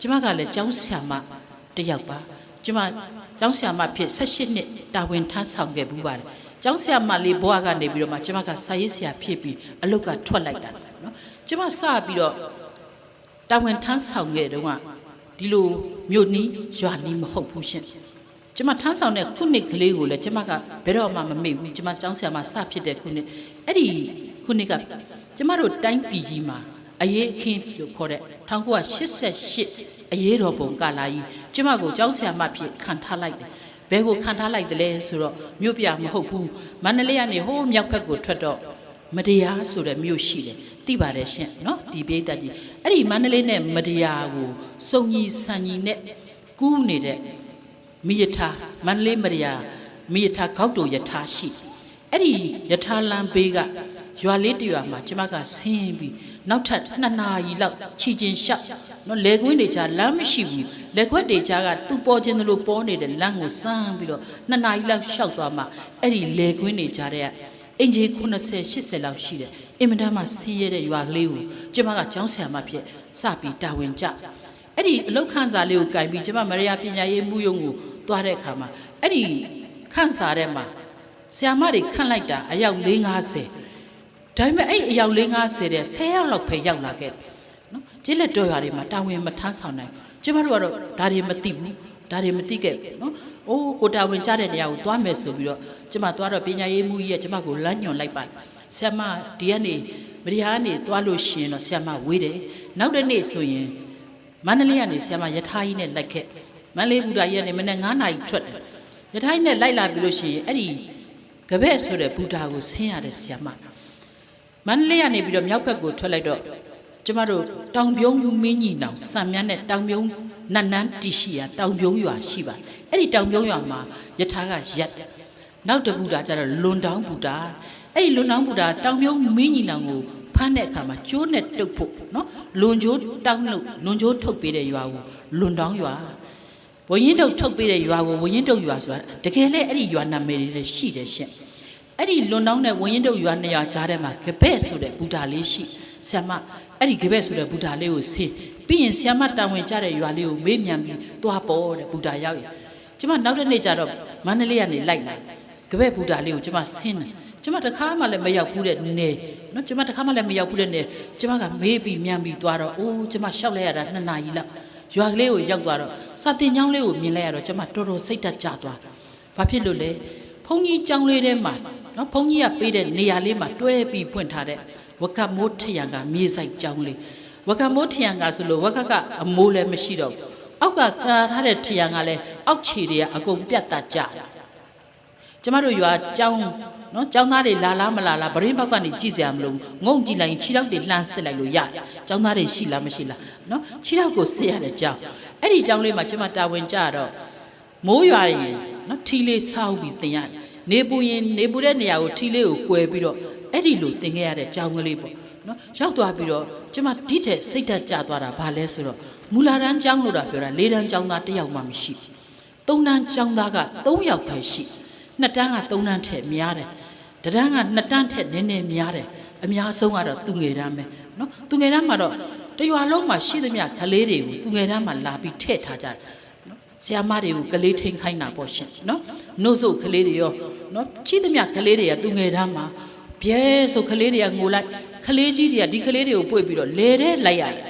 ကျမကလည်းကျောင်းဆရာမတစ်ယောက်ပါကျမကျောင်းဆရာမဖြစ်18နှစ်တာဝန်ထမ်းဆောင်ခဲ့ဘူးပါတယ်ကျောင်းဆရာမလေးဘွားကနေပြီးတော့မှကျမကစာရေးဆရာဖြစ်ပြီးအလုပ်ကထွက်လိုက်တာနော်ကျမစပြီးတော့တာဝန်ထမ်းဆောင်ခဲ့တုန်းကဒီလိုမြို့နီးရွာနီးမဟုတ်ဘူးရှင်ကျမထမ်းဆောင်တဲ့ခုနှစ်ကလေးကိုလည်းကျမကဘယ်တော့မှမမေ့ဘူးကျမကျောင်းဆရာမစဖြစ်တဲ့ခုနှစ်အဲ့ဒီခုနှစ်ကကျမတို့တိုင်းပြည်ကြီးမှာ အရေးအခင်းလို့ခေါ်တဲ့1988အရေးတော်ပုံကာလာကြီးကျမကိုကျောင်းဆရာမဖြစ်ခံထားလိုက်တယ်ဘယ်ကိုခံထားလိုက်တယ်လဲဆိုတော့မြို့ပြမဟုတ်ဘူးမန္တလေးကနေဟိုးမြောက်ဘက်ကိုထွက်တော့မတရားဆိုတဲ့မြို့ရှိတယ်သိပါတယ်ရှင်နော်ဒီပိဋကကြီးအဲ့ဒီမန္တလေးနဲ့မတရားကိုစုံကြီးဆန်ကြီးနဲ့ကူးနေတဲ့မိယထာမန္တလေးမတရားမိယထာကောက်တူယထာရှိအဲ့ဒီယထာလမ်းဘေးကရွာလေးတရွာမှာကျမကဆင်းပြီး နောက်ထပ်နှစ်နာရီလောက်ခြီချင်းရှောက်နော်လေကွင်းတွေကြားလမ်းမရှိဘူးလေခွက်တွေကြားကသူ့ပေါ်ခြင်းသလိုပေါ်နေတဲ့လမ်းကိုစမ်းပြီးတော့နှစ်နာရီလောက်ရှောက်သွားမှအဲ့ဒီလေကွင်းတွေကြားတဲ့အင်ဂျီ90 80လောက်ရှိတယ်အင်မတန်မှဆင်းရဲတဲ့ရွာကလေးကိုကျမကကျောင်းဆရာမဖြစ်စပြီးတာဝန်ကျအဲ့ဒီအလောက်ခန်းစာလေးကိုကြိုင်ပြီးကျမမရယာပညာရေးမှုယုံကိုသွားတဲ့အခါမှာအဲ့ဒီခန်းစာထဲမှာဆရာမတွေခန့်လိုက်တာအယောက်450 ဒါပေမဲ့အဲ့အယောက်450တဲ့10ယောက်လောက်ပဲရောက်လာခဲ့နော်ကျေးလက်တော်ရွာတွေမှာတာဝန်မထမ်းဆောင်နိုင်ကျမတို့ကတော့ဒါတွေမသိဘူးဒါတွေမသိခဲ့ဘူးနော်အိုးကိုတာဝန်ကြတဲ့နေရာကိုသွားမယ်ဆိုပြီးတော့ကျမသွားတော့ပညာရေးမှုကြီးကကျမကိုလမ်းညွှန်လိုက်ပါဆရာမဒီကနေမရီဟာကနေသွားလို့ရှိရင်တော့ဆရာမဝေးတယ်နောက်တစ်နေ့ဆိုရင်မန္တလေးကနေဆရာမယထာကြီးနဲ့လိုက်ခဲ့မန္တလေးဘူတာကြီးကနေမနေ့9နာရီထွက်တယ်ယထာကြီးနဲ့လိုက်လာပြီလို့ရှိရင်အဲ့ဒီကပည့်ဆိုတဲ့ဘူတာကိုဆင်းရတဲ့ဆရာမ မန္တလေးကနေပြီးတော့မြောက်ဘက်ကိုထွက်လိုက်တော့ကျမတို့တောင်ပြုံးမင်းကြီးနောင်စံမြန်းနဲ့တောင်ပြုံးနတ်နန်းတီရှိရတောင်ပြုံးရွာရှိပါအဲ့ဒီတောင်ပြုံးရွာမှာယထာကရက်နောက်တဘူတာကျတော့လွန်တောင်းဘူတာအဲ့ဒီလွန်တောင်းဘူတာတောင်ပြုံးမင်းကြီးနောင်ကိုဖမ်းတဲ့အခါမှာကျိုးနဲ့တုတ်ဖို့နော်လွန်ကျိုးတောင်းလို့လွန်ကျိုးထုတ်ပေးတဲ့ရွာကိုလွန်တောင်းရွာဝရင်တုတ်ထုတ်ပေးတဲ့ရွာကိုဝရင်တုတ်ရွာဆိုတာတကယ်လဲအဲ့ဒီရွာနာမည်တွေလည်းရှိတယ်ရှင့် အဲ့ဒီလွန်တောင်းနဲ့ဝရင်တုတ်ရွာနှစ်ရွာကြားထဲမှာကပည့်ဆိုတဲ့ဘူတာလေးရှိဆ iam မအဲ့ဒီကပည့်ဆိုတဲ့ဘူတာလေးကိုဆင်းပြီးရင်ဆ iam မတာဝန်ကြတဲ့ရွာလေးကိုမေးမြန်းပြီးသွားပေါ်တဲ့ဘူတာရောက်ရင်ကျမနောက်တစ်နေ့ကျတော့မန္တလေးကနေလိုက်လာကပည့်ဘူတာလေးကိုကျမဆင်းတယ်ကျမတခါမှလည်းမရောက်ဘူးတဲ့နေနော်ကျမတခါမှလည်းမရောက်ဘူးတဲ့နေကျမကမေးပြီးမြန်းပြီးသွားတော့အိုးကျမရှောက်လိုက်ရတာနှစ်နာရီလောက်ရွာကလေးကိုရောက်သွားတော့စာတင်ကျောင်းလေးကိုမြင်လိုက်ရတော့ကျမတော်တော်စိတ်တက်ကြသွားဘာဖြစ်လို့လဲဘုန်းကြီးကျောင်းလေးထဲမှာ နော်ဘုန်းကြီးကပေးတဲ့နေရာလေးမှာတွဲပြီးဖွင့်ထားတဲ့ဝကမိုးထရံကမြေဆိုင်ကျောင်းလေးဝကမိုးထရံကဆိုလို့ဝကကအမိုးလည်းမရှိတော့ဘူးအောက်ကကာထားတဲ့ထရံကလည်းအောက်ခြေတွေကအကုန်ပြတ်တတ်ကြတယ်ကျမတို့ရွာကျောင်းနော်ကျောင်းသားတွေလာလားမလာလားဗရင်ဘောက်ကနေကြည့်စရာမလိုဘူးငုံကြည့်လိုက်ရင်ခြေထောက်တွေလှမ်းစစ်လိုက်လို့ရတယ်ကျောင်းသားတွေရှိလားမရှိလားနော်ခြေထောက်ကိုစစ်ရတဲ့ကျောင်းအဲ့ဒီကျောင်းလေးမှာကျမတာဝန်ကြတော့မိုးရွာရင်နော်ထီလေးဆောင်းပြီးတင်ရတယ် နေပူရင်နေပူတဲ့နေရာကိုထီလေးကိုကွယ်ပြီးတော့အဲ့ဒီလိုတင်ခဲ့ရတဲ့ကျောင်းကလေးပေါ့နော်ရောက်သွားပြီးတော့ကျမဒီတဲ့စိတ်ဓာတ်ကျသွားတာဘာလဲဆိုတော့မူလာတန်းကျောင်းလို့တာပြောတာ၄တန်းကျောင်းသားတစ်ယောက်မှမရှိဘူးသုံးတန်းကျောင်းသားက၃ယောက်ပဲရှိတယ်နှစ်တန်းကသုံးတန်းထက်များတယ်တတန်းကနှစ်တန်းထက်နည်းနည်းများတယ်အများဆုံးကတော့သူငယ်တန်းပဲနော်သူငယ်တန်းမှာတော့တရွာလုံးမှာရှိသမျှကလေးတွေကိုသူငယ်တန်းမှာလာပြီးထည့်ထားကြတယ်နော် ဆရာမတွေကိုကလေးထိန်ခိုင်းတာပေါ့ရှင်နော်နှုတ်ဆုပ်ကလေးတွေရောနော်ရှိသမျှကလေးတွေကသူငယ်တန်းမှာပြဲဆိုကလေးတွေကငိုလိုက်ကလေးကြီးတွေကဒီကလေးတွေကိုပွေ့ပြီးတော့လဲတဲ့လိုက်ရတယ်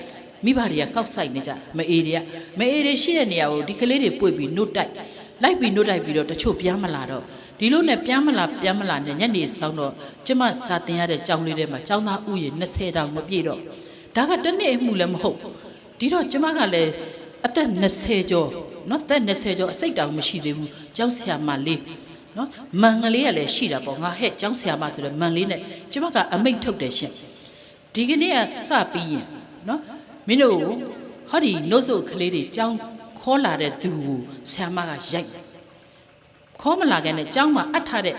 မိဘတွေကကောက်ဆိုင်နေကြမအေးတွေကမအေးတွေရှိတဲ့နေရာကိုဒီကလေးတွေပွေ့ပြီးနှုတ်တိုက်လိုက်ပြီးနှုတ်တိုက်ပြီးတော့တချို့ပြန်မလာတော့ဒီလိုနဲ့ပြန်မလာပြန်မလာနဲ့ညနေဆောင်တော့ကျမစာတင်ရတဲ့ကြောင်းလေးထဲမှာကျောင်းသားဥယျာဉ်20တောင်မပြည့်တော့ဒါကတနေ့အမှုလည်းမဟုတ်ဒီတော့ကျမကလည်းအသက်20ကျော် နော်သက်20ကျော်အစိတ်တောင်မရှိသေးဘူးကျောင်းဆရာမလေးနော်မန်ကလေးကလည်းရှိတာပေါ့ငါဟဲ့ကျောင်းဆရာမဆိုတော့မန်လေးနဲ့ကျမကအမိတ်ထုတ်တယ်ရှင်ဒီကနေ့ကစပြီးရင်နော်မင်းတို့ဟောဒီနှုတ်ဆုပ်ကလေးတွေကျောင်းခေါ်လာတဲ့သူကိုဆရာမကရိုက်တယ်ခေါ်မလာခဲ့နဲ့ကျောင်းမှာအပ်ထားတဲ့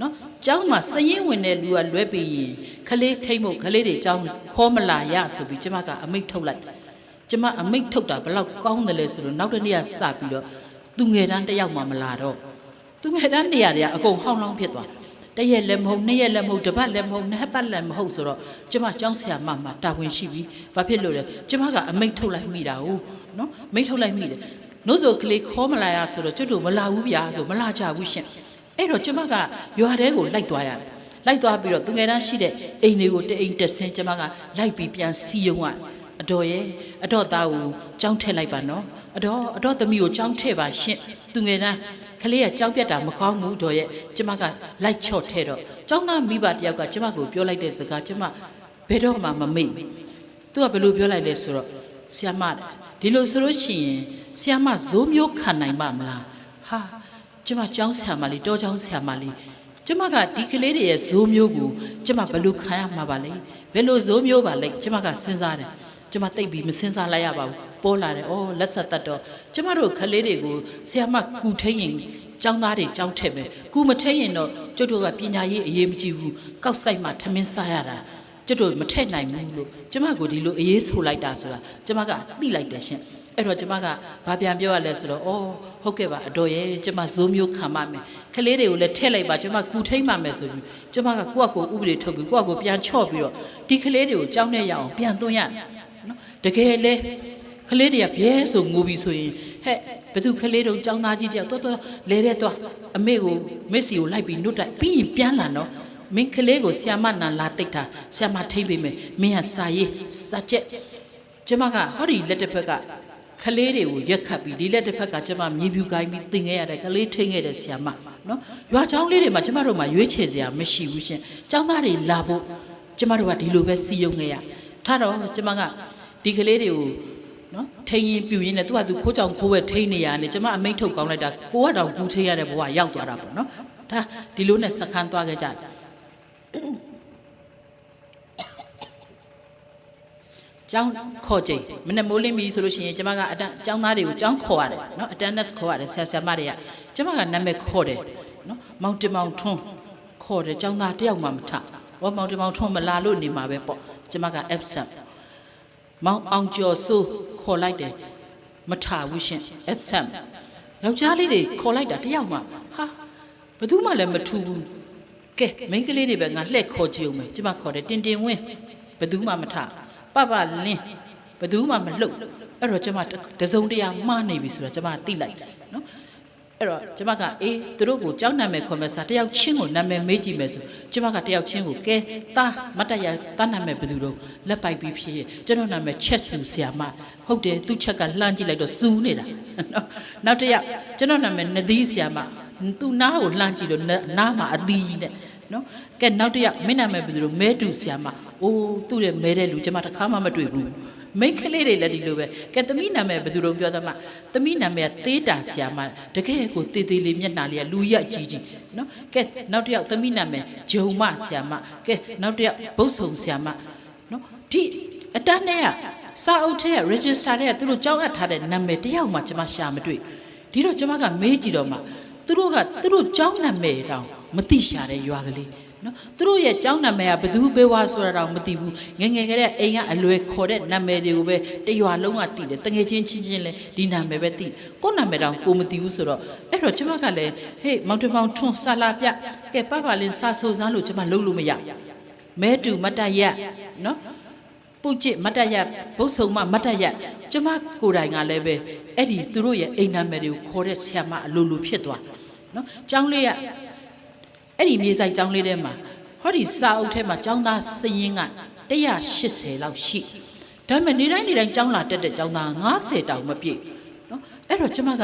နော်ကျောင်းမှာစရင်ဝင်တဲ့လူကလွဲပြီးရင်ခလေးထိမ့်ဖို့ခလေးတွေကျောင်းခေါ်မလာရဆိုပြီးကျမကအမိတ်ထုတ်လိုက် ကျမအမိတ်ထုတ်တာဘလောက်ကောင်းတယ်လဲဆိုတော့နောက်တစ်နေ့ကစပြီးတော့သူငယ်တန်းတစ်ယောက်မှမလာတော့သူငယ်တန်းနေရာတွေကအကုန်ဟောင်းလောင်းဖြစ်သွားတတစ်ရက်လည်းမဟုတ်နှစ်ရက်လည်းမဟုတ်တစ်ပတ်လည်းမဟုတ်နှစ်ပတ်လည်းမဟုတ်ဆိုတော့ကျမကျောင်းဆရာမမှာတာဝန်ရှိပြီဘာဖြစ်လို့လဲကျမကအမိတ်ထုတ်လိုက်မိတာ哦နော်မိတ်ထုတ်လိုက်မိတယ်နှုတ်ဆိုကလေးခေါ်မလာရဆိုတော့ကျွတ်တို့မလာဘူးဗျာဆိုမလာကြဘူးရှင်အဲ့တော့ကျမကရွာထဲကိုလိုက်သွားရတယ်လိုက်သွားပြီးတော့သူငယ်တန်းရှိတဲ့အိမ်တွေကိုတအိမ်တက်ဆင်းကျမကလိုက်ပြီးပြန်စီယုံရ အတော်ရဲ့အတော်သားကိုကြောင်းထည့်လိုက်ပါနော်အတော်အတော်သမီးကိုကြောင်းထည့်ပါရှင်သူငယ်တန်းကလေးကကြောင်းပြတ်တာမကောင်းဘူးတော်ရဲ့ကျမကလိုက်ချော့ထဲတော့ကျောင်းသားမိဘတယောက်ကကျမကိုပြောလိုက်တဲ့စကားကျမဘယ်တော့မှမမေ့ဘူးသူကဘယ်လိုပြောလိုက်လဲဆိုတော့ဆ iam မဒီလိုဆိုလို့ရှိရင်ဆ iam မဇိုးမျိုးခံနိုင်ပါမလားဟာကျမကျောင်းဆ iam မလေးတောကျောင်းဆ iam မလေးကျမကဒီကလေးတွေရဲ့ဇိုးမျိုးကိုကျမဘယ်လိုခံရမှာပါလဲဘယ်လိုဇိုးမျိုးပါလဲကျမကစဉ်းစားတယ် ကျမတိတ်ပြီးမစဉ်းစားလိုက်ရပါဘူးပေါ်လာတယ်ဩလက်ဆက်သက်တော့ကျမတို့ကလေးတွေကိုဆ iam မကူထိန်ရင်ကျောင်းသားတွေကျောင်းထက်မယ်ကူမထိန်ရင်တော့ကျုပ်တို့ကပညာရေးအရေးမကြီးဘူးကောက်ဆိုင်မှထမင်းစားရတာကျုပ်တို့မထက်နိုင်ဘူးလို့ကျမကိုဒီလိုအေးဆိုလိုက်တာဆိုတာကျမကသိလိုက်တယ်ရှင်အဲ့တော့ကျမကဘာပြန်ပြောရလဲဆိုတော့ဩဟုတ်ကဲ့ပါအတော်ရဲ့ကျမဇိုးမျိုးခံပါမယ်ကလေးတွေကိုလည်းထည့်လိုက်ပါကျမကူထိန်ပါမယ်ဆိုပြီးကျမကကိုယ့်အကိုဥပဒေထုတ်ပြီးကိုယ့်အကိုပြန်ချော့ပြီးတော့ဒီကလေးတွေကိုကြောင်းနဲ့ရအောင်ပြန်သွင်းရ တယ်နော်တကယ်လဲကလေးတွေကဘဲဆိုငိုပြီးဆိုရင်ဟဲ့ဘသူကလေးတို့ចောင်းသားကြီးတယောက်တော်တော်လဲတဲ့တော့အမေကိုမက်ဆီကိုလိုက်ပြီးနှုတ်တိုက်ပြီးရင်ပြန်လာနော်မင်းကလေးကိုဆီယမနန်လာတိတ်တာဆီယမထိမ့်ပေးမယ်မင်းကစာရေးစာချက်ကျမကဟောဒီလက်တစ်ဖက်ကကလေးတွေကိုရက်ခတ်ပြီးဒီလက်တစ်ဖက်ကကျမမြေပြူကိုင်းပြီးသင်ခဲ့ရတဲ့ကလေးထိန်ခဲ့တဲ့ဆီယမနော်ရွာချောင်းလေးတွေမှာကျမတို့မှာရွေးချယ်စရာမရှိဘူးရှင်ចောင်းသားတွေလာဖို့ကျမတို့ကဒီလိုပဲစီယုံခဲ့ရထားတော့ကျမက ဒီကလေးတွေကိုနော်ထိန်ရင်ပြူရင်လည်းသူကသူခိုးကြောင်ခိုးပဲထိန်နေရတယ်ကျမအမိတ်ထုတ်ကောင်းလိုက်တာကိုကတော့ကူထိန်ရတဲ့ဘဝရောက်သွားတာပေါ့နော်ဒါဒီလိုနဲ့စခန်းသွားခဲ့ကြတယ်ကျောင်းခေါ်ချိန်မနေ့မိုးလင်းပြီဆိုလို့ရှိရင်ကျမကအတန်းကျောင်းသားတွေကိုကျောင်းခေါ်ရတယ်နော် attendance ခေါ်ရတယ်ဆရာဆရာမတွေကကျမကနာမည်ခေါ်တယ်နော်မောင်တင်မောင်ထွန်းခေါ်တယ်ကျောင်းသားတယောက်မှမထဟောမောင်တင်မောင်ထွန်းမလာလို့နေမှာပဲပေါ့ကျမက absent မောင်အောင်ကျော်စိုးခေါ်လိုက်တယ်မထဘူးရှင် absent ယောက်ျားလေးတွေခေါ်လိုက်တာတယောက်မှဟာဘယ်သူမှလည်းမထူဘူးကဲမိန်းကလေးတွေပဲငါလှည့်ခေါ်ကြည့်အောင်မယ်ကျမခေါ်တယ်တင်တင်ဝင်းဘယ်သူမှမထပပလင်းဘယ်သူမှမလှုပ်အဲ့တော့ကျမတစုံတရာမှားနေပြီဆိုတော့ကျမသိလိုက်တယ်နော် အဲ့တော့ကျမကအေးသူတို့ကိုကြောင်းနာမည်ခေါ်မယ်စားတယောက်ချင်းကိုနာမည်မေးကြည့်မယ်ဆိုကျမကတယောက်ချင်းကိုကဲတာမတ်တရတာနာမည်ဘယ်သူတော့လက်ပိုက်ပြီးဖြစ်ရဲ့ကျွန်တော်နာမည်ချက်စုဆရာမဟုတ်တယ်သူချက်ကလှမ်းကြည့်လိုက်တော့စူးနေတာနော်နောက်တစ်ယောက်ကျွန်တော်နာမည်နသီးဆရာမသူနားကိုလှမ်းကြည့်တော့နားမှာအသီးကြီးနဲ့နော်ကဲနောက်တစ်ယောက်မင်းနာမည်ဘယ်သူတော့မဲတူဆရာမအိုးသူ့ရဲ့မဲတဲ့လူကျမတစ်ခါမှမတွေ့ဘူး မိတ်ကလေးတွေလည်းဒီလိုပဲကဲသမီးနာမည်ဘယ်သူတော့ပြောသမှာသမီးနာမည်ကသေးတာဆရာမတကယ်ကိုတေးသေးလေးမျက်နှာလေးကလူရက်ကြီးကြီးနော်ကဲနောက်တစ်ယောက်သမီးနာမည်ဂျုံမဆရာမကဲနောက်တစ်ယောက်ဘုတ်ဆုံဆရာမနော်ဒီအတန်းနဲ့ကစာအုပ်ထဲက register ထဲကသူတို့ကြောက်အပ်ထားတဲ့နာမည်တယောက်မှကျွန်မရှာမတွေ့ဒီတော့ကျွန်မကမေးကြည့်တော့မှသူတို့ကသူတို့ကြောင်းနာမည်တောင်မသိရှာတဲ့ရွာကလေး နော်သူတို့ရဲ့ကျောင်းနာမည်ကဘသူဘေးဝါဆိုတာတော့မသိဘူးငယ်ငယ်ကလေးအိမ်ကအလွယ်ခေါ်တဲ့နာမည်တွေကိုပဲတရွာလုံးကသိတယ်တငယ်ချင်းချင်းချင်းလဲဒီနာမည်ပဲသိကိုယ့်နာမည်တောင်ကိုမသိဘူးဆိုတော့အဲ့တော့ကျမကလည်းဟေးမောင်တမောင်ထွန်းဆာလာပြကဲပပလင်းစာဆိုစမ်းလို့ကျမလုံးလို့မရမဲတူမတ်တရက်နော်ပုတ်ကျစ်မတ်တရက်ဘုတ်ဆုံမမတ်တရက်ကျမကိုယ်တိုင်ကလည်းပဲအဲ့ဒီသူတို့ရဲ့အိမ်နာမည်တွေကိုခေါ်တဲ့ဆရာမအလိုလိုဖြစ်သွားနော်ကျောင်းလေးက အဲ့ဒီမြေဆိုင်ကျောင်းလေးထဲမှာဟောဒီစာအုပ်ထဲမှာကျောင်းသားစည်ရင်က180လောက်ရှိဒါပေမဲ့နေတိုင်းနေတိုင်းကျောင်းလာတက်တဲ့ကျောင်းသား90တောင်မပြည့်နော်အဲ့တော့ကျမက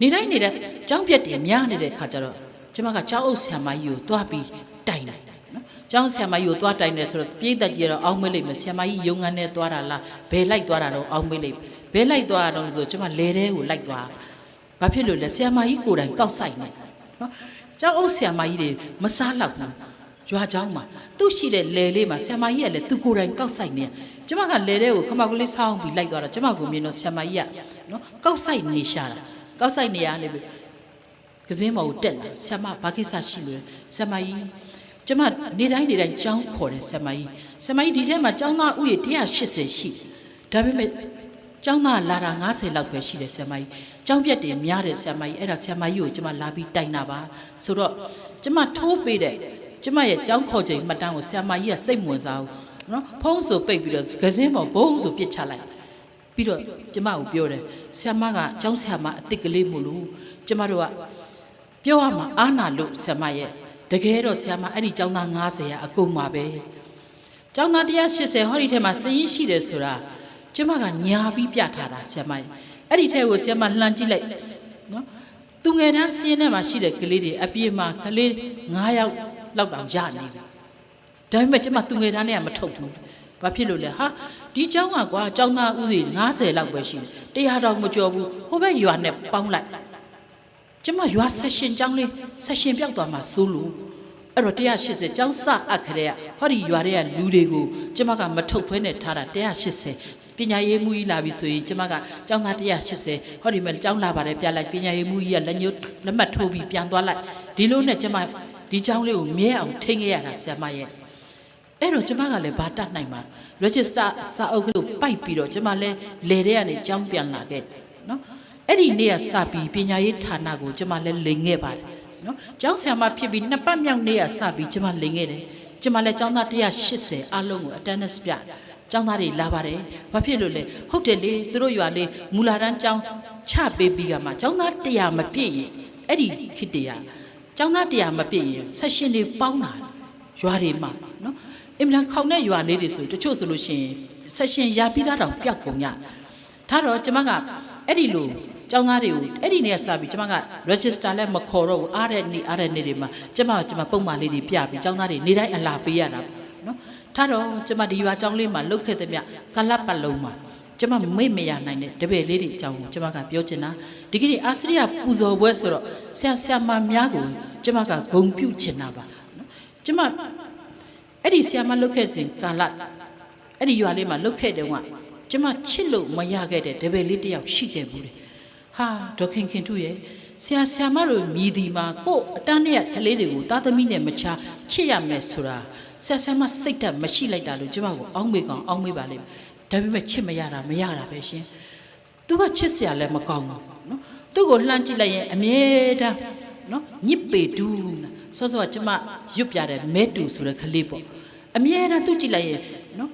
နေတိုင်းနေတဲ့ကျောင်းပြက်တယ်များနေတဲ့ခါကျတော့ကျမကကျောင်းအုပ်ဆရာမကြီးကိုတွားပြီးတိုင်တယ်နော်ကျောင်းဆရာမကြီးကိုတွားတိုင်တယ်ဆိုတော့ပြည်သက်ကြီးကတော့အောင်းမေးလိုက်မယ်ဆရာမကြီးရုံငန်းနဲ့တွားတာလားဘယ်လိုက်တွားတာတော့အောင်းမေးလိုက်ဘယ်လိုက်တွားတာတော့ဆိုကျမလေထဲကိုလိုက်တွားဘာဖြစ်လို့လဲဆရာမကြီးကိုယ်တိုင်ကောက်ဆိုင်နေနော် ကျောင်းအုပ်ဆရာမကြီးတွေမစားလောက်ဘူးရွာကျောင်းမှာသူ့ရှိတဲ့လယ်လေးမှာဆရာမကြီးကလည်းသူကိုယ်တိုင်ကောက်ဆိုင်နေကျမကလယ်တဲ့ကိုခမောက်ကလေးဆောင်းပြီးလိုက်သွားတော့ကျမကိုမြင်တော့ဆရာမကြီးကနော်ကောက်ဆိုင်နေရှာတာကောက်ဆိုင်နေရနေပြီကစင်းမော်ကိုတက်လာဆရာမဘာကိစ္စရှိလို့ဆရာမကြီးကျမနေတိုင်းနေတိုင်းကြောင်းခေါ်တယ်ဆရာမကြီးဆရာမကြီးဒီထဲမှာကြောင်းသားဥယျာ180ရှိဒါပေမဲ့ ကျောင်းသားလာတာ90လောက်ပဲရှိတယ်ဆရာမကြီးကျောင်းပြက်တွေများတယ်ဆရာမကြီးအဲ့ဒါဆရာမကြီးကိုကျမလာပြီးတိုင်တာပါဆိုတော့ကျမထိုးပေးတဲ့ကျမရဲ့ကျောင်းခေါ်ချိန်မှတ်တမ်းကိုဆရာမကြီးကစိတ်ဝင်စားဘူးနော်ဖုံးဆိုပိတ်ပြီးတော့ကစင်းပေါ်ဘုံဆိုပြစ်ချလိုက်ပြီးတော့ကျမကိုပြောတယ်ဆရာမကကျောင်းဆရာမအစ်စ်ကလေးမို့လို့ကျမတို့ကပြောရမှာအာနာလို့ဆရာမရဲ့တကယ်တော့ဆရာမအဲ့ဒီကျောင်းသား90ရာအကုန်ပါပဲကျောင်းသား180ဟောဒီထဲမှာစည်ရင်ရှိတယ်ဆိုတာ ကျမကညာပြီးပြထားတာဆရာမကြီးအဲ့ဒီထဲကိုဆရာမလှမ်းကြည့်လိုက်နော်သူငယ်တန်းစင်းထဲမှာရှိတဲ့ကလေးတွေအပြည့်မှာကလေး9ယောက်လောက်တောင်ရနေပြီဒါပေမဲ့ကျမသူငယ်တန်းတွေကမထုတ်ဘူးဘာဖြစ်လို့လဲဟာဒီကျောင်းကကွာကျောင်းသားဦးစီ90လောက်ပဲရှိတယ်တရားတော်မကြော်ဘူးဟိုဘက်ရွာနဲ့ပေါင်းလိုက်ကျမရွာဆက်ရှင်ကျောင်းလေးဆက်ရှင်ပြောက်သွားမှာစိုးလို့အဲ့တော့180ကျောင်းစအပ်ခရဲကဟောဒီရွာတွေကလူတွေကိုကျမကမထုတ်ဖဲနဲ့ထားတာ180 ပညာရေးမှုကြီးလာပြီဆိုရင်ကျမကကျောင်းသား180ဟောဒီမဲ့ကျောင်းလာပါတယ်ပြလိုက်ပညာရေးမှုကြီးကလက်ညှိုးလက်မှတ်ထိုးပြီးပြန်သွားလိုက်ဒီလိုနဲ့ကျမဒီကျောင်းလေးကိုမြဲအောင်ထိန်းခဲ့ရတာဆရာမရဲ့အဲ့တော့ကျမကလည်းဘာတတ်နိုင်မှာ register စာအုပ်ကလေးကိုပိုက်ပြီးတော့ကျမလည်းလေတဲ့ကနေကျောင်းပြန်လာခဲ့နော်အဲ့ဒီနေ့ကစပြီးပညာရေးဌာနကိုကျမလည်းလိန်ခဲ့ပါတယ်နော်ကျောင်းဆရာမဖြစ်ပြီးနှစ်ပတ်မြောက်နေ့ကစပြီးကျမလိန်ခဲ့တယ်ကျမလည်းကျောင်းသား180အားလုံးကို attendance ပြ ကျောင်းသားတွေလာပါတယ်ဘာဖြစ်လို့လဲဟုတ်တယ်လေသူတို့ရွာလေးမူလာတန်းကျောင်းချပေးပြီးကမှကျောင်းသား100မပြည့်ရင်အဲ့ဒီခေတ္တရာကျောင်းသား100မပြည့်ရင်ဆက်ရှင်တွေပေါင်းတာရွာတွေမှာနော်အင်မတန်ခေါင်တဲ့ရွာလေးတွေဆိုတချို့ဆိုလို့ရှိရင်ဆက်ရှင်ရပြီးသားတောင်ပျောက်ကုန်ကြထားတော့ကျမကအဲ့ဒီလိုကျောင်းသားတွေကိုအဲ့ဒီနေ့ကစပြီးကျမက register လည်းမခေါ်တော့ဘူးအားတဲ့နေ့အားတဲ့နေ့တွေမှာကျမကကျမပုံမှန်လေးတွေပြပြီးကျောင်းသားတွေနေတိုင်းအလာပေးရတာနော် ထားတော့ကျမဒီရွာကျောင်းလေးမှာလုတ်ခဲ့တဲ့မြကလပ်ပတ်လုံးမှာကျမမေ့မရနိုင်တဲ့တပည့်လေးတွေအကြောင်းကိုကျမကပြောချင်တာဒီကနေ့အာစရိယပူဇော်ပွဲဆိုတော့ဆရာဆရာမများကိုကျမကဂုံပြုချင်တာပါနော်ကျမအဲ့ဒီဆရာမလုတ်ခဲ့စဉ်ကာလအဲ့ဒီရွာလေးမှာလုတ်ခဲ့တဲ့ကကျမချစ်လို့မရခဲ့တဲ့တပည့်လေးတစ်ယောက်ရှိခဲ့ဘူးတယ်ဟာဒေါခင်ခင်ထုရဲ့ဆရာဆရာမတို့မြည်ဒီမှာကို့အတန်းနဲ့ကလေးတွေကိုသားသမီးနဲ့မချာချစ်ရမယ်ဆိုတာ ဆရာဆရာမစိတ်ဓာတ်မရှိလိုက်တာလို့ကျမကိုအောင်းမေကောင်အောင်းမေပါလိမ့်မယ်ဒါပေမဲ့ချစ်မရတာမရတာပဲရှင်သူကချစ်စရာလည်းမကောင်းဘူးနော်သူ့ကိုလှမ်းကြည့်လိုက်ရင်အမြဲတမ်းနော်ညစ်ပေတူးနာစောစောကကျမရွတ်ပြတဲ့မဲတူဆိုတဲ့ကလေးပေါ့အမြဲတမ်းသူ့ကြည့်လိုက်ရင်နော်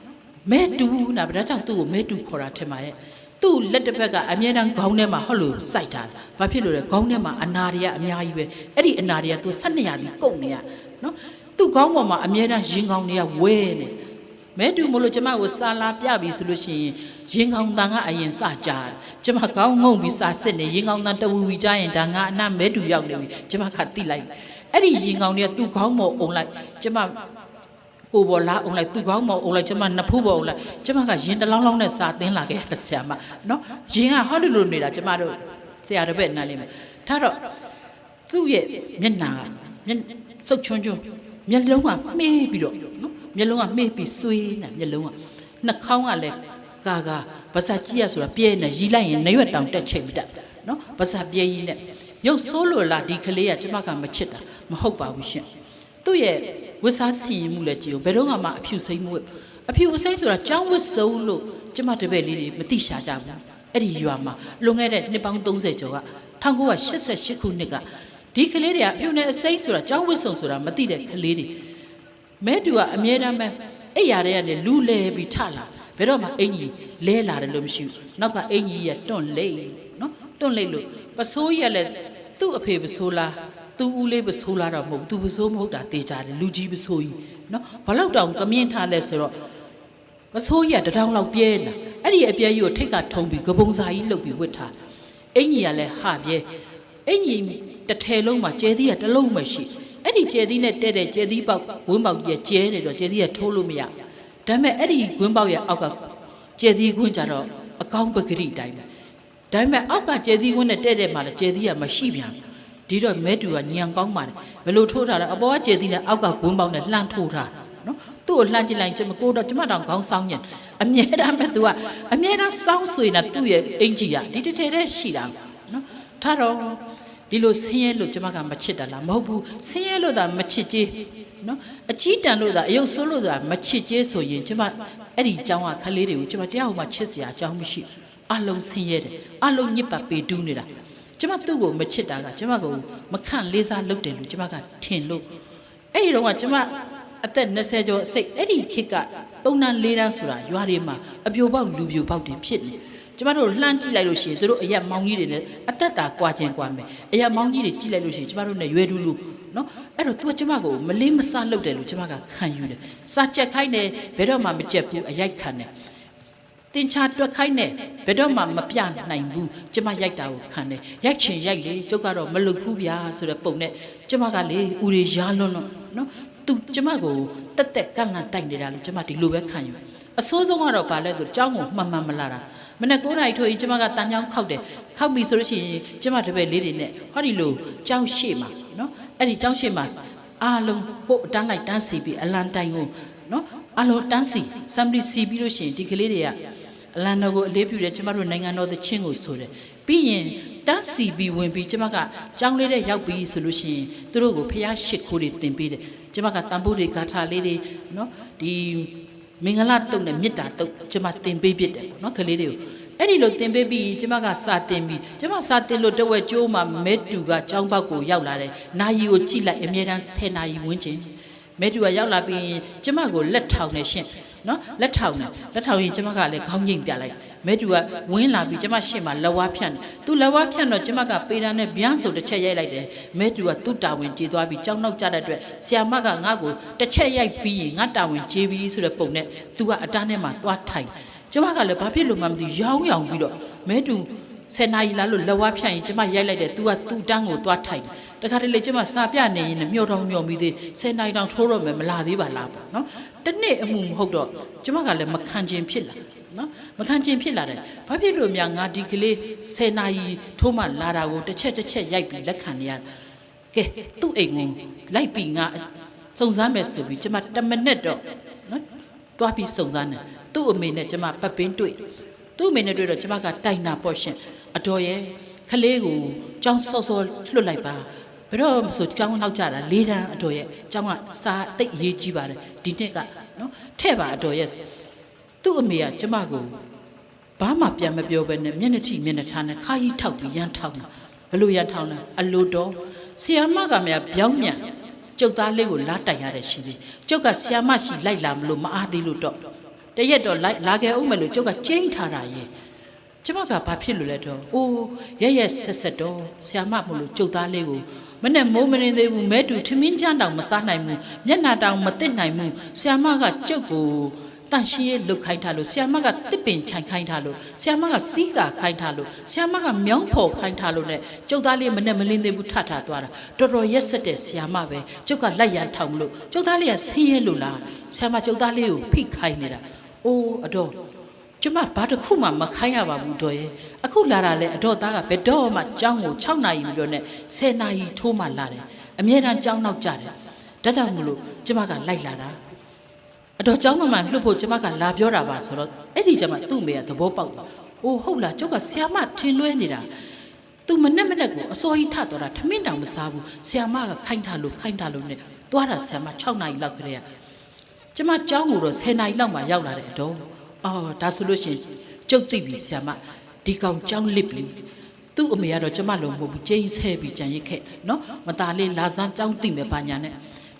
မဲတူးနာဗဒါကြောင့်သူ့ကိုမဲတူခေါ်တာထင်ပါရဲ့သူ့လက်တစ်ဖက်ကအမြဲတမ်းခေါင်းထဲမှာဟောလို့စိုက်ထားတယ်။ဘာဖြစ်လို့လဲခေါင်းထဲမှာအနာတွေကအများကြီးပဲ။အဲ့ဒီအနာတွေကသူ၁၂ရာဒီကုန်နေရနော်။ သူ့ခေါင်းပေါ်မှာအမြဲတမ်းရင်ခေါင်းတွေကဝဲနေ။မဲတူမလို့ကျမကိုစာလာပြပြီဆိုလို့ရှိရင်ရင်ခေါင်းတန်ကအရင်စကြတယ်။ကျမခေါင်းငုံပြီးစာစစ်နေရင်ခေါင်းတန်တဝူဝီကြရင်ဒါငါအနာမဲတူရောက်နေပြီ။ကျမကတိလိုက်။အဲ့ဒီရင်ခေါင်းတွေကသူ့ခေါင်းပေါ်အုံလိုက်ကျမကိုပေါ်လာအောင်လိုက်သူကောင်းမအောင်လိုက်ကျမနှစ်ဖူးပေါ်အောင်လိုက်ကျမကရင်တလောင်းလောင်းနဲ့စာသင်းလာခဲ့ရဆရာမနော်ရင်ကဟောဒီလိုနေတာကျမတို့ဆရာတစ်ပည့်နားလိမ့်မယ်ထားတော့သူ့ရဲ့မျက်နှာကမျက်စုပ်ချွန်းချွန်း မျက်လုံးကမှေးပြီးတော့နော်မျက်လုံးကမှေးပြီးဆွေးနေမျက်လုံးကနှာခေါင်းကလည်းကာကာပါစာကြီးရဆိုတာပြဲနေရီလိုက်ရင်နရွက်တောင်တက်ချိန်မတက်နော်ပါစာပြဲကြီးနဲ့ရုပ်ဆိုးလို့လားဒီကလေးကကျမကမချစ်တာမဟုတ်ပါဘူးရှင်သူ့ရဲ့ဝတ်စားစီရင်မှုလည်းကြည့်အောင်ဘယ်တော့မှအဖြူစိမ့်မှုအဖြူအစိမ့်ဆိုတာကြောင်းဝတ်စုံလို့ကျမတပည့်လေးတွေမသိရှာကြဘူးအဲ့ဒီရွာမှာလွန်ခဲ့တဲ့နှစ်ပေါင်း30ကျော်က1988ခုနှစ်က ဒီကလေးတွေကအဖြူနဲ့အစိမ့်ဆိုတာကြောင်းဝတ်စုံဆိုတာမသိတဲ့ကလေးတွေမဲတူကအမြဲတမ်းပဲအဲ့ရတဲ့ကနေလူလဲပြီးထလာဘယ်တော့မှအင်ကြီးလဲလာတယ်လို့မရှိဘူးနောက်ကအင်ကြီးရတွန့်လိမ့်နော်တွန့်လိမ့်လို့ပစိုးကြီးကလည်းသူ့အဖေပစိုးလားသူဦးလေးပစိုးလာတော့မဟုတ်ဘူးသူပစိုးမဟုတ်တာတေးကြတယ်လူကြီးပစိုးကြီးနော်ဘလောက်တောင်ကမြင့်ထားလဲဆိုတော့ပစိုးကြီးကတထောင်လောက်ပြဲနေတာအဲ့ဒီအပြဲကြီးကိုထိတ်ကထုံပြီးကပုံစာကြီးလှုပ်ပြီးဝတ်ထားအင်ကြီးကလည်းဟာပြဲ အင်ကြီးတစ်ထည်လုံးမှာကျဲသီးကတစ်လုံးမှရှိအဲ့ဒီကျဲသီးနဲ့တဲ့တဲ့ကျဲသီးပေါက်ဝင်းပေါက်ကြီးကကျဲနေတော့ကျဲသီးကထိုးလို့မရဒါပေမဲ့အဲ့ဒီဝင်းပေါက်ရဲ့အောက်ကကျဲသီးခွင်းကြတော့အကောင်းပဂရိတိုင်းပဲဒါပေမဲ့အောက်ကကျဲသီးဝင်းနဲ့တဲ့တဲ့မှာလည်းကျဲသီးကမရှိပြန်ဘူးဒီတော့မဲတူကညံကောင်းပါတယ်ဘယ်လိုထိုးထားလဲအပေါ်ကကျဲသီးနဲ့အောက်ကဂွန်းပေါက်နဲ့လှမ်းထိုးထားတာနော်သူ့ကိုလှမ်းကြည့်လိုက်ကျမကိုတော့ကျမတောင်ခေါင်းဆောင်းညင်အမြဲတမ်းပဲသူကအမြဲတမ်းစောင်းဆွေနေတာသူ့ရဲ့အင်ကြီးကဒီတစ်ထည်တည်းရှိတာနော် ထားတော့ဒီလိုဆင်းရဲလို့ကျမကမချစ်တာလားမဟုတ်ဘူးဆင်းရဲလို့သာမချစ်ကြီးနော်အကြီးတန်လို့သာအယုတ်ဆိုးလို့သာမချစ်ကြီးဆိုရင်ကျမအဲ့ဒီအကြောင်းကခလေးတွေကိုကျမတရားဟိုမှာချစ်စရာအကြောင်းမရှိဘူးအလုံးဆင်းရဲတယ်အလုံးညစ်ပတ်ပေတူးနေတာကျမသူ့ကိုမချစ်တာကကျမကိုမခန့်လေးစားလုပ်တယ်လို့ကျမကထင်လို့အဲ့ဒီတော့ကကျမအသက်20ကျော်အစိတ်အဲ့ဒီခေတ်က3တန်း4တန်းဆိုတာရွာတွေမှာအပြိုပေါက်လူပြိုပေါက်တွေဖြစ်နေ ကျမတို့လှမ်းကြည့်လိုက်လို့ရှိရင်တို့အရက်မောင်းကြီးတွေနဲ့အသက်တာကွာခြင်းကွာမယ်အရက်မောင်းကြီးတွေကြည့်လိုက်လို့ရှိရင်ကျမတို့နဲ့ရွယ်တူလူနော်အဲ့တော့ तू ကကျမကိုမလေးမစားလုပ်တယ်လို့ကျမကခံယူတယ်စာကြက်ခိုင်းတယ်ဘယ်တော့မှမကြက်ဘူးအရိုက်ခံတယ်တင်ချာတွက်ခိုင်းတယ်ဘယ်တော့မှမပြနိုင်ဘူးကျမရိုက်တာကိုခံတယ်ရိုက်ချင်ရိုက်လေကျုပ်ကတော့မလုပ်ဘူးဗျာဆိုတဲ့ပုံနဲ့ကျမကလေဦးတွေရားလွန်းလွန်းနော် तू ကျမကိုတက်တက်ကန့်လန့်တိုက်နေတာလို့ကျမဒီလိုပဲခံယူ အဆိုးဆုံးကတော့ဘာလဲဆိုကျောင်းကိုမှန်မှန်မလာတာမနေ့9နာရီထိုးရင်ကျမကတန်ချောင်းခောက်တယ်ခောက်ပြီဆိုလို့ရှိရင်ကျမတပည့်လေးတွေနဲ့ဟောဒီလိုကျောင်းရှိမှာနော်အဲ့ဒီကျောင်းရှိမှာအားလုံးကိုယ်အတန်းလိုက်တန်းစီပြီးအလန်တိုင်ကိုနော်အားလုံးတန်းစီဆမ်ဘလီစီပြီးလို့ရှိရင်ဒီကလေးတွေကအလန်တော်ကိုအလေးပြုတယ်ကျမတို့နိုင်ငံတော်သချင်းကိုဆိုတယ်ပြီးရင်တန်းစီပြီးဝင်ပြီးကျမကကျောင်းလေးတဲ့ရောက်ပြီးဆိုလို့ရှိရင်သူတို့ကိုဖျားရှစ်ခိုးတွေတင်ပေးတယ်ကျမကတန်ဖိုးတွေဂါထာလေးတွေနော်ဒီ မင်္ဂလာတုတ်နဲ့မေတ္တာတုတ်ကျမတင်ပေးဖြစ်တယ်ပေါ့နော်ကလေးတွေကိုအဲ့ဒီလိုတင်ပေးပြီးကျမကစာတင်ပြီးကျမစာတင်လို့တဝက်ကျိုးမှာမဲတူကကျောင်းပေါက်ကိုရောက်လာတယ်။နာယီကိုကြည့်လိုက်အမြဲတမ်း10နာရီဝန်းကျင်မဲတူကရောက်လာပြီးကျမကိုလက်ထောင်နေရှင့် နော်လက်ထောင်နေလက်ထောင်ရင်ကျမကလည်းခေါင်းငိမ့်ပြလိုက်မဲတူကဝင်းလာပြီးကျမရှင့်မှာလက်ဝါးဖြန့်တယ်သူလက်ဝါးဖြန့်တော့ကျမကပေတာနဲ့ဗျမ်းဆိုတစ်ချက်ရိုက်လိုက်တယ်မဲတူကသူ့တာဝန်ကျေသွားပြီးကြောင်းနောက်ကြတဲ့အတွက်ဆီယာမကငါ့ကိုတစ်ချက်ရိုက်ပြီးရင်ငါတာဝန်ကျေပြီးဆိုတဲ့ပုံနဲ့သူကအတားထဲမှာသွားထိုင်ကျမကလည်းဘာဖြစ်လို့မှမသိရောင်းရောင်ပြီးတော့မဲတူ ဆယ်နာရီလာလို့လက်ဝါးဖြန့်ရင်ကျမရိုက်လိုက်တယ် तू ကသူ့တန်းကိုသွားထိုင်တခါတလေကျမစာပြနေရင်လည်းမျောတောင်မျောပြီးသေးဆယ်နာရီတောင်ထိုးတော့မယ်မလာသေးပါလားပေါ့နော်တနေ့အမှုမဟုတ်တော့ကျမကလည်းမခံခြင်းဖြစ်လာနော်မခံခြင်းဖြစ်လာတယ်ဘာဖြစ်လို့များငါဒီကလေးဆယ်နာရီထိုးမှလာတာကိုတစ်ချက်တစ်ချက်ရိုက်ပြီးလက်ခံနေရကဲသူ့အိမ်ကိုလိုက်ပြီးငါစုံစမ်းမယ်ဆိုပြီးကျမ10မိနစ်တော့နော်သွားပြီးစုံစမ်းတယ်သူ့အမေနဲ့ကျမပတ်ပင်းတွေ့သူ့အမေနဲ့တွေ့တော့ကျမကတိုင်နာပေါ့ရှင် အတော်ရဲ့ခလေးကိုကြောင်းစောစောလွတ်လိုက်ပါဘယ်တော့ဆိုကြောင်းလောက်ကြတာလေးတန်းအတော်ရဲ့ကျောင်းကစာတိတ်အရေးကြီးပါတယ်ဒီနှစ်ကနော်ထဲ့ပါအတော်ရဲ့သူ့အမေကကျမကိုဘာမှပြန်မပြောဘဲနဲ့မျက်နှာထိမျက်နှာထားနဲ့ခါကြီးထောက်ပြီးရမ်းထောက်တာဘလို့ရမ်းထောက်လဲအလိုတော်ဆီယာမကမြပြောင်းမြန်ကျုပ်သားလေးကိုလာတိုက်ရတဲ့ရှိသေးကျုပ်ကဆီယာမရှိလိုက်လာမလို့မအားသေးလို့တော့တရက်တော့လိုက်လာခဲ့အောင်မယ်လို့ကျုပ်ကကျင်းထားတာရဲ့ ကျမကဘာဖြစ်လို့လဲတော့အိုးရက်ရက်ဆက်ဆက်တော့ဆီယာမမလို့ကျုပ်သားလေးကိုမနဲ့မိုးမနေသေးဘူးမဲတူထမင်းချမ်းတောင်မစားနိုင်ဘူးမျက်နှာတောင်မသိနိုင်ဘူးဆီယာမကကျုပ်ကိုတန်ရှင်းရဲ့လုတ်ခိုင်းထားလို့ဆီယာမကတစ်ပင်ခြိုင်ခိုင်းထားလို့ဆီယာမကစီးကာခိုင်းထားလို့ဆီယာမကမြောင်းဖော်ခိုင်းထားလို့ ਨੇ ကျုပ်သားလေးမနဲ့မလင်းသေးဘူးထထသွားတာတော်တော်ရက်ဆက်တဲ့ဆီယာမပဲကျုပ်ကလက်ရန်ထောင်မလို့ကျုပ်သားလေးကဆင်းရဲလို့လားဆီယာမကျုပ်သားလေးကိုဖိခိုင်းနေတာအိုးအတော် ကျမဘာတစ်ခုမှမခိုင်းရပါဘူးတော့ရဲ့အခုလာတာလဲအတော့သားကဘယ်တော့မှကြောင်းကို6နာရီမပြောနဲ့10နာရီထိုးမှလာတယ်အမြဲတမ်းကြောင်းနောက်ကြတယ်ဒါကြောင့်မလို့ကျမကလိုက်လာတာအတော်ကြောင်းမမှလှုပ်ဖို့ကျမကလာပြောတာပါဆိုတော့အဲ့ဒီကျမသူ့မေကသဘောပေါက်သွားအိုးဟုတ်လားကျောက်ကဆရာမထင်လွဲနေတာသူမနဲ့မနဲ့ကိုအစောကြီးထတော်တာထမင်းတောင်မစားဘူးဆရာမကခိုင်းထားလို့ခိုင်းထားလို့နဲ့သွားတာဆရာမ6နာရီလောက်ခရေကကျမကြောင်းကိုတော့10နာရီလောက်မှရောက်လာတဲ့အတော် အော်ဒါဆိုလို့ရှင်ကျုပ်သိပြီဆရာမဒီကောင်ကြောင်းလစ်ပြီသူ့အမေကတော့ကျမလုံးမဟုတ်ဘူးကျိန်းဆဲပြီးကြံရစ်ခဲ့နော်မตาလေးလာစမ်းကြောင်းသိမယ်ပါညာနဲ့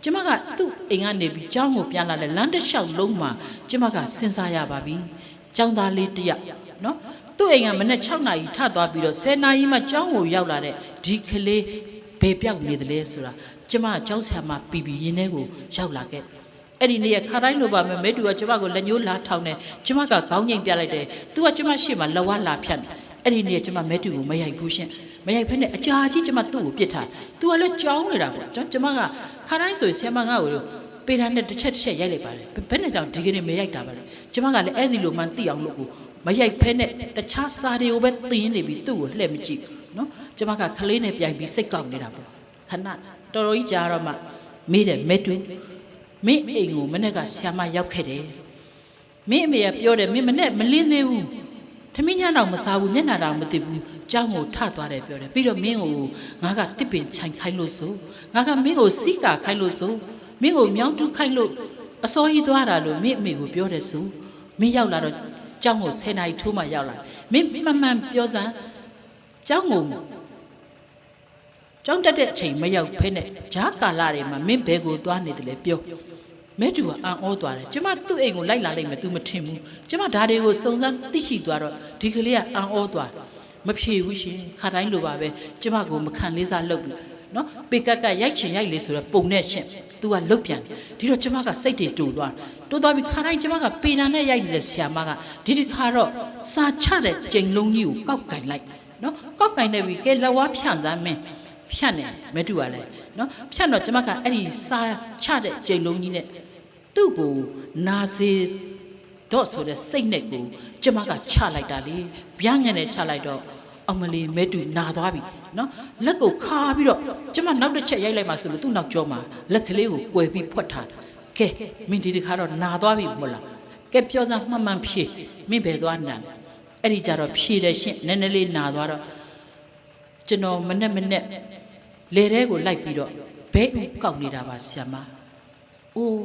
ကျမကသူ့အိမ်ကနေပြီးကြောင်းကိုပြန်လာတဲ့လမ်းတစ်လျှောက်လုံးမှာကျမကစဉ်းစားရပါပြီကြောင်းသားလေးတယောက်နော်သူ့အိမ်ကမနေ့6နာရီထသွားပြီးတော့10နာရီမှကြောင်းကိုရောက်လာတဲ့ဒီကလေးဘယ်ပြောက်နေသလဲဆိုတာကျမကကြောင်းဆရာမပီပီရင်းထဲကိုရောက်လာခဲ့ အဲ့ဒီနေ့ရခါတိုင်းလိုပါမယ်မဲတူကကျမကိုလက်ညှိုးလာထောင်းတယ်ကျမကခေါင်းငိမ်ပြလိုက်တယ်။ तू ကကျမရှေ့မှာလက်ဝါးလာဖြတ်တယ်။အဲ့ဒီနေ့ကျမမဲတူကိုမရိုက်ဘူးရှင်။မရိုက်ဖက်နဲ့အကြာကြီးကျမသူ့ကိုပြစ်ထား။ तू ကလည်းကြောင်းနေတာပေါ့။ကျမကခါတိုင်းဆိုဆရာမငါ့ကိုပေတာနဲ့တစ်ချက်တစ်ချက်ရိုက်လိုက်ပါတယ်။ဘယ်နဲ့ကြောင့်ဒီကနေ့မရိုက်တာပါလဲ။ကျမကလည်းအဲ့ဒီလိုမှသိအောင်လို့ကိုမရိုက်ဖဲနဲ့တခြားစာတွေကိုပဲသင်နေပြီးသူ့ကိုလှည့်မကြည့်ဘူးနော်။ကျမကခလေးနဲ့ပြိုင်ပြီးစိတ်ကောက်နေတာပေါ့။ခဏတော်တော်ကြီးကြာတော့မှမေးတယ်မဲတွင်း မင်းအိမ်ကိုမနေ့ကဆ iam မရောက်ခဲ့တယ်မင်းအမေကပြောတယ်မင်းမနေ့မလင်းသေးဘူးထမင်းညတော့မစားဘူးမျက်နှာတောင်မသိဘူးကြောင်းကိုထသွားတယ်ပြောတယ်ပြီးတော့မင်းကိုငါကတစ်ပင်ခြိုင်ခိုင်းလို့ဆိုငါကမင်းကိုစီးကာခိုင်းလို့ဆိုမင်းကိုမြောင်းတူးခိုင်းလို့အစောကြီးသွားတာလို့မင်းအမေကိုပြောတယ်ဆိုမင်းရောက်လာတော့ကြောင်းကို10နာရီထိုးမှရောက်လာမင်းမှန်မှန်ပြောစမ်းကျောင်းကို ကျောင်းတက်တဲ့အချိန်မရောက်ဖဲနဲ့ဂျားကာလာတွေမှာမင်းဘဲကိုသွားနေတယ်လေပြောမဲတူကအံ့ဩသွားတယ်ကျမသူ့အိမ်ကိုလိုက်လာလိုက်မယ် तू မထင်ဘူးကျမဒါတွေကိုစုံစမ်းသိရှိသွားတော့ဒီကလေးကအံ့ဩသွားတယ်မဖြေဘူးရှင်ခါတိုင်းလိုပါပဲကျမကိုမခံလေးစားလုပ်ဘူးနော်ပေကက်ကရိုက်ချင်ရိုက်လေဆိုတော့ပုံနဲ့ရှင် तू ကလုတ်ပြန်တယ်ဒီတော့ကျမကစိတ်တွေတူသွားတူသွားပြီးခါတိုင်းကျမကပေနာနဲ့ရိုက်နေတဲ့ဆရာမကဒီဒီခါတော့စာချတဲ့ကြိမ်လုံးကြီးကိုကောက်ကင်လိုက်နော်ကောက်ကင်နေပြီကဲလက်ဝါးဖြန့်စမ်းမင်း ဖြန့်နေမတူပါလေနော်ဖြန့်တော့ကျမကအဲ့ဒီစာချတဲ့ကြိမ်လုံးကြီးနဲ့သူ့ကိုနာစေတော့ဆိုတဲ့စိတ်နဲ့ကိုကျမကချလိုက်တာလေဗျာငယ်နဲ့ချလိုက်တော့အမလီမဲတူနာသွားပြီနော်လက်ကိုခါပြီးတော့ကျမနောက်တစ်ချက်ရိုက်လိုက်မှဆိုလို့သူ့နောက်ကျောမှာလက်ကလေးကိုကွယ်ပြီးဖွက်ထားတာကဲမင်းဒီတစ်ခါတော့နာသွားပြီမဟုတ်လားကဲပြောစမ်းမှန်မှန်ဖြေမင်းဘယ်သွားနာလဲအဲ့ဒီကြတော့ဖြေတယ်ရှင့်နည်းနည်းလေးနာသွားတော့ ကျွန်တော်မနဲ့မနဲ့လေထဲကိုလိုက်ပြီးတော့ဘဲဥကောက်နေတာပါဆရာမအိုး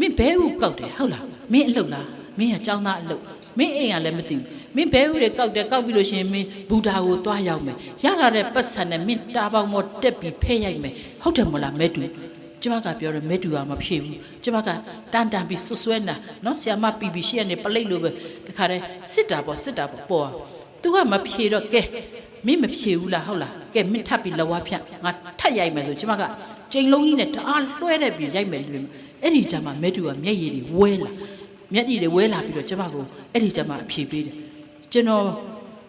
မင်းဘဲဥကောက်တယ်ဟုတ်လားမင်းအလုပ်လားမင်းကចောင်းသားအလုပ်မင်းအိမ်ကလည်းမသိဘူးမင်းဘဲဥတွေကောက်တယ်ကောက်ပြီးလို့ရှိရင်မင်းဘူတာကိုသွားရောက်မယ်ရလာတဲ့ပတ်စံနဲ့မင်းတာပေါင်းမောတက်ပြီးဖဲရိုက်မယ်ဟုတ်တယ်မလားမဲတူကျမကပြောတယ်မဲတူကမဖြေဘူးကျမကတန်တန်ပြီးဆွဆွဲနာနော်ဆီယမပီပီရှေ့ကနေပလိတ်လိုပဲတခါတည်းစစ်တာပေါ့စစ်တာပေါ့ပေါ် तू ကမဖြေတော့ကဲ မင်းမဖြေဘူးလားဟုတ်လားကဲမင်းထပ်ပြီးလက်ဝါးဖြန့်ငါထပ်ရိုက်မယ်ဆိုကျမကကြိမ်လုံးကြီးနဲ့တအားလွှဲတဲ့ပြီးရိုက်မယ်လို့အဲ့ဒီကြမှာမဲတူကမျက်ရည်တွေဝဲလာမျက်ရည်တွေဝဲလာပြီးတော့ကျမကိုအဲ့ဒီကြမှာအဖြေပေးတယ်ကျွန်တော်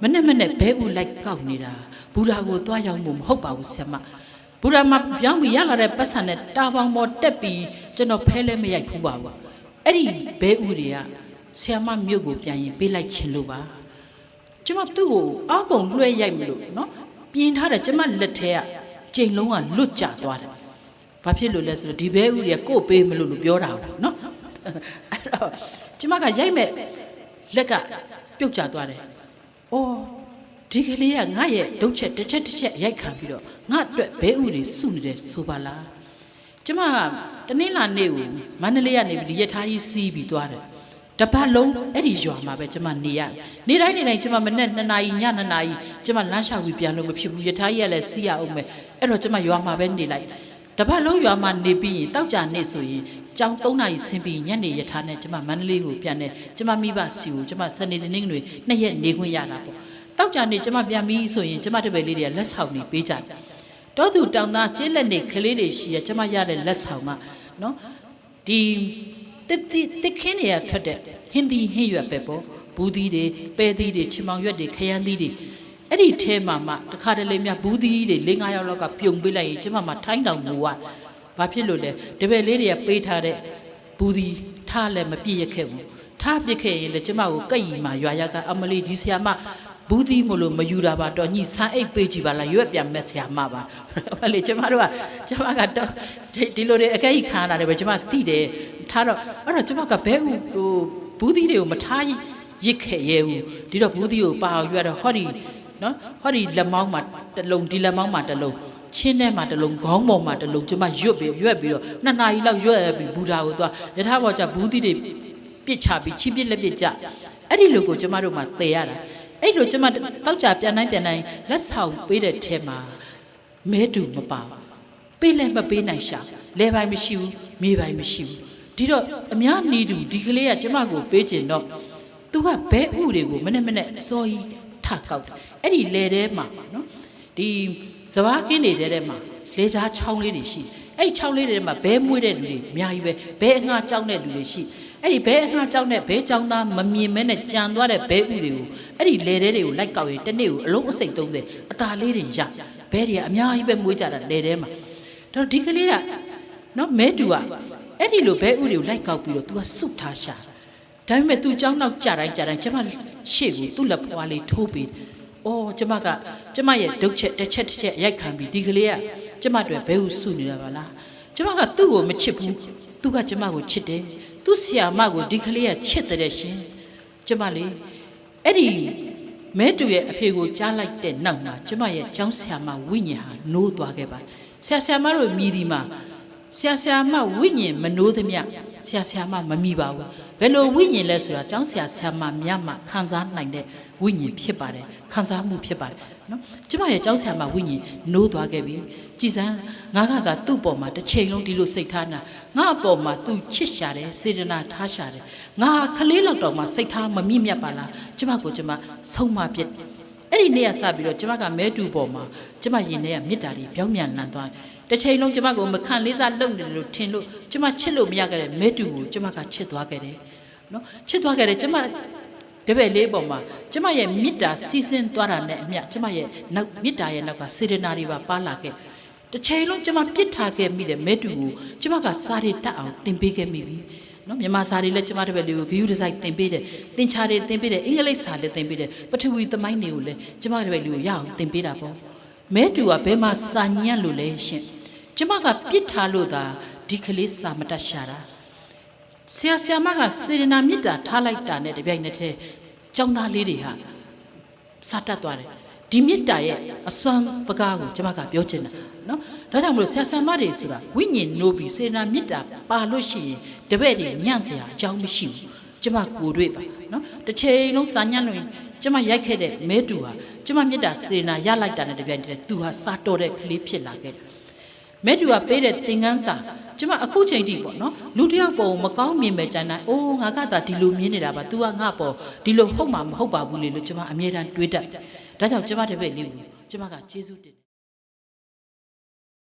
မနဲ့မနဲ့ဘဲဦးလိုက်ကောက်နေတာဘူရာကိုသွားရောက်မှုမဟုတ်ပါဘူးဆရာမဘူရာမှာပြောင်းပြီးရလာတဲ့ပတ်စံနဲ့တာပေါင်ပေါ်တက်ပြီးကျွန်တော်ဖဲလဲမရိုက်ဘူးပါဘူးအဲ့ဒီဘဲဦးတွေကဆရာမမြို့ကိုပြန်ရင်ပေးလိုက်ခြင်းလို့ပါ ကျမသူ့ကိုအကုံလွှဲရိုက်မလို့နော်ပြင်းထားတယ်ကျမလက်ထဲကကြိမ်လုံးကလွတ်ကျသွားတယ်ဘာဖြစ်လို့လဲဆိုတော့ဒီဘဲဦးတွေကကို့ပေးမလို့လို့ပြောတာကိုနော်အဲ့တော့ကျမကရိုက်မဲ့လက်ကပြုတ်ကျသွားတယ်အော်ဒီကလေးကငါ့ရဲ့ဒုတ်ချက်တစ်ချက်တစ်ချက်ရိုက်ခံပြီးတော့ငါအတွက်ဘဲဦးတွေစုနေတယ်ဆိုပါလားကျမကတနင်္လာနေ့ကိုမန္တလေးကနေပြီးဒီရထားကြီးစီးပြီးသွားတယ် တပတ်လုံးအဲ့ဒီရွာမှာပဲကျမနေရနေတိုင်းနေတိုင်းကျမမနဲ့2နာရီည2နာရီကျမလမ်းလျှောက်ပြီးပြန်လို့မဖြစ်ဘူးယထာကြီးကလည်းစီးရအောင်မယ်အဲ့တော့ကျမရွာမှာပဲနေလိုက်တပတ်လုံးရွာမှာနေပြီးရင်တောက်ကြနေဆိုရင်ကြောင်3နာရီဆင်းပြီးညနေယထာနဲ့ကျမမန္တလေးကိုပြန်နေကျမမိဘစီကိုကျမစနေတနင်္ဂနွေနှစ်ရက်နေခွင့်ရတာပေါ့တောက်ကြနေကျမပြန်ပြီးဆိုရင်ကျမတပည့်လေးတွေကလက်ဆောင်နေပေးကြတယ်တော့သူတောင်သားကျင်းလက်နေကလေးတွေရှိရကျမရတဲ့လက်ဆောင်ကနော်ဒီ တစ်တစ်တစ်ခင်းတွေကထွက်တဲ့ဟင်းဒီဟင်းရွက်ပဲပေါ့ဘူးသီးတွေပဲသီးတွေချီမောင်ရွက်တွေခရမ်းသီးတွေအဲ့ဒီထဲမှာမှတခါတလေမြဘူးသီးတွေ၄၅ယောက်လောက်ကပြုံပေးလိုက်ရင်ကျမမှထိုင်းတောင်ငိုရဘာဖြစ်လို့လဲတပည့်လေးတွေကပေးထားတဲ့ဘူးသီးထားလည်းမပြည့်ရခဲ့ဘူးထားပြစ်ခဲ့ရင်လည်းကျမကိုကက်ရီမှာရွာရကအမလီဒီဆရာမဘူးသီးမလို့မယူတာပါတော့ညီဆန်းအိတ်ပေးကြည့်ပါလားရွက်ပြန်မဲ့ဆရာမပါဟဲ့လေကျမတို့ကကျမကတော့ဒီလိုတွေအကဲကြီးခါတာတယ်ပဲကျမသိတယ် ထားတော့အဲ့တော့ကျမကဘဲဟိုဘူးသီးတွေကိုမထားရစ်ခဲ့ရဲဘူးဒီတော့ဘူးသီးကိုပါအောင်ရွက်တော့ဟောဒီနော်ဟောဒီလက်မောင်းမှာတစ်လုံးဒီလက်မောင်းမှာတစ်လုံးချင်းထဲမှာတစ်လုံးခေါင်းပေါ်မှာတစ်လုံးကျမရွတ်ပြီးရွက်ပြီးတော့နှစ်နာရီလောက်ရွက်ပြီးဘူတာကိုသွားယထာဘောကြဘူးသီးတွေပြစ်ချပြီးချိပစ်လက်ပစ်ကြအဲ့ဒီလိုကိုကျမတို့မှသေရတာအဲ့လိုကျမတောက်ကြပြန်တိုင်းပြန်တိုင်းလက်ဆောင်ပေးတဲ့ထဲမှာမဲတူမပါဘူးပေးလည်းမပေးနိုင်ရှာလဲပိုင်းမရှိဘူးမြေပိုင်းမရှိဘူး ဒီတော့အများနေတူဒီကလေးကကျမကိုပေးကျင်တော့သူကဘဲဥတွေကိုမနဲ့မနဲ့အစောကြီးထကောက်တယ်အဲ့ဒီလေထဲမှာနော်ဒီစဘာကင်းနေတဲ့ထဲမှာလေချားချောင်းလေးတွေရှိအဲ့ဒီချောင်းလေးတွေထဲမှာဘဲမွေးတဲ့လူတွေအများကြီးပဲဘဲအငှားကြောက်တဲ့လူတွေရှိအဲ့ဒီဘဲအငှားကြောက်တဲ့ဘဲကြောင်းသားမမြင်မဲနဲ့ကြံသွားတဲ့ဘဲဥတွေကိုအဲ့ဒီလေထဲတွေကိုလိုက်ကောက်ရင်တစ်နေ့ကိုအလုံးအစိတ်30အตาလေးတွေရဘဲတွေကအများကြီးပဲမွေးကြတာလေထဲမှာတော့ဒီကလေးကနော်မဲတူက အဲ့ဒီလိုဘဲဥတွေကိုလိုက်ကောက်ပြီးတော့ तू ကဆုထားရှာဒါပေမဲ့ तू ကြောင်းနောက်ကြတိုင်းကြတိုင်းကျမရှေ့ကိုသူ့လက်ပွားလေးထိုးပြီးအော်ကျမကကျမရဲ့ဒုတ်ချက်တစ်ချက်တစ်ချက်ရိုက်ခံပြီးဒီကလေးကကျမတွေဘဲဥဆုနေတာပါလားကျမကသူ့ကိုမချစ်ဘူးသူကကျမကိုချစ်တယ်သူ့ဆရာမကိုဒီကလေးကချစ်တဲ့ရှင်ကျမလေးအဲ့ဒီမဲတူရဲ့အဖေကိုကြားလိုက်တဲ့နောက်မှာကျမရဲ့ကျောင်းဆရာမဝိညာဉ်ဟာနိုးသွားခဲ့ပါဆရာဆရာမတို့မြည်ဒီမှာ ဆရာဆရာမဝိညာဉ်မနိုးသမျှဆရာဆရာမမမိပါဘူးဘယ်လိုဝိညာဉ်လဲဆိုတာကျောင်းဆရာဆရာမများမှခံစားနိုင်တဲ့ဝိညာဉ်ဖြစ်ပါတယ်ခံစားမှုဖြစ်ပါတယ်နော်ကျမရဲ့ကျောင်းဆရာမဝိညာဉ်နိုးသွားခဲ့ပြီကြည်စမ်းငါကသာသူ့ပေါ်မှာတစ်ချိန်လုံးဒီလိုစိတ်ထားနာငါအပေါ်မှာသူချစ်ရှာတယ်စေတနာထားရှာတယ်ငါခလေးလောက်တော့မှစိတ်ထားမမြင့်မြတ်ပါလားကျမကိုကျမဆုံးမပြစ်အဲ့ဒီနေ့ကစပြီးတော့ကျမကမဲတူပေါ်မှာကျမရင်ထဲကမေတ္တာတွေပြောင်းပြန်လန်သွားတယ် တစ်ချိန်လုံးကျမကိုမခံလေးစားလုပ်နေတယ်လို့ထင်လို့ကျမချစ်လို့မရခဲ့တဲ့မဲတူကိုကျမကချစ်သွားခဲ့တယ်နော်ချစ်သွားခဲ့တယ်ကျမတပည့်လေးပေါ်မှာကျမရဲ့မေတ္တာစီးဆင်းသွားတာနဲ့အမျှကျမရဲ့နောက်မေတ္တာရဲ့နောက်ကစေတနာတွေပါပါလာခဲ့တစ်ချိန်လုံးကျမပြစ်ထားခဲ့မိတဲ့မဲတူကိုကျမကစားရတတ်အောင်သင်ပေးခဲ့မိပြီနော်မြန်မာစာတွေလည်းကျမတပည့်လေးကိုဂယုဒဆိုင်သင်ပေးတယ်သင်္ချာတွေသင်ပေးတယ်အင်္ဂလိပ်စာလည်းသင်ပေးတယ်ပထဝီသမိုင်းတွေကိုလည်းကျမတပည့်လေးကိုရအောင်သင်ပေးတာပေါ့မဲတူကဘယ်မှာစာညံ့လို့လဲရှင် ကျမကပြစ်ထားလို့သာဒီကလေးစာမတတ်ရှာတာဆရာဆရာမကစေရနာမေတ္တာထားလိုက်တာနဲ့တပြိုင်နက်တည်းចောင်းသားလေးတွေဟာစာတတ်သွားတယ်ဒီမေတ္တာရဲ့အစွမ်းပကားကိုကျမကပြောချင်တာနော်ဒါကြောင့်မလို့ဆရာဆရာမတွေဆိုတာဝိညာဉ်နိုးပြီးစေရနာမေတ္တာပါလို့ရှိရင်တပည့်တွေညံ့စရာအကြောင်းမရှိဘူးကျမကိုယ်တွေ့ပါနော်တစ်ချိန်လုံးစာညံ့လို့ကျမရိုက်ခဲ့တဲ့မဲတူဟာကျမမေတ္တာစေရနာရလိုက်တာနဲ့တပြိုင်တည်းသူဟာစာတော်တဲ့ကလေးဖြစ်လာခဲ့တယ် မဲတူကပေးတဲ့သင်ခန်းစာကျမအခုချိန်ထိပေါ့နော်လူတစ်ယောက်ပုံမကောင်းမြင်မဲ့ကြမ်းတိုင်းအိုးငါကသာဒီလိုမြင်နေတာပါ तू ကငါပေါ်ဒီလိုဟုတ်မှာမဟုတ်ပါဘူးလေလို့ကျမအမြဲတမ်းတွေးတတ်တယ်ဒါကြောင့်ကျမတပည့်လေးကိုကျမကကျေးဇူးတင်တယ်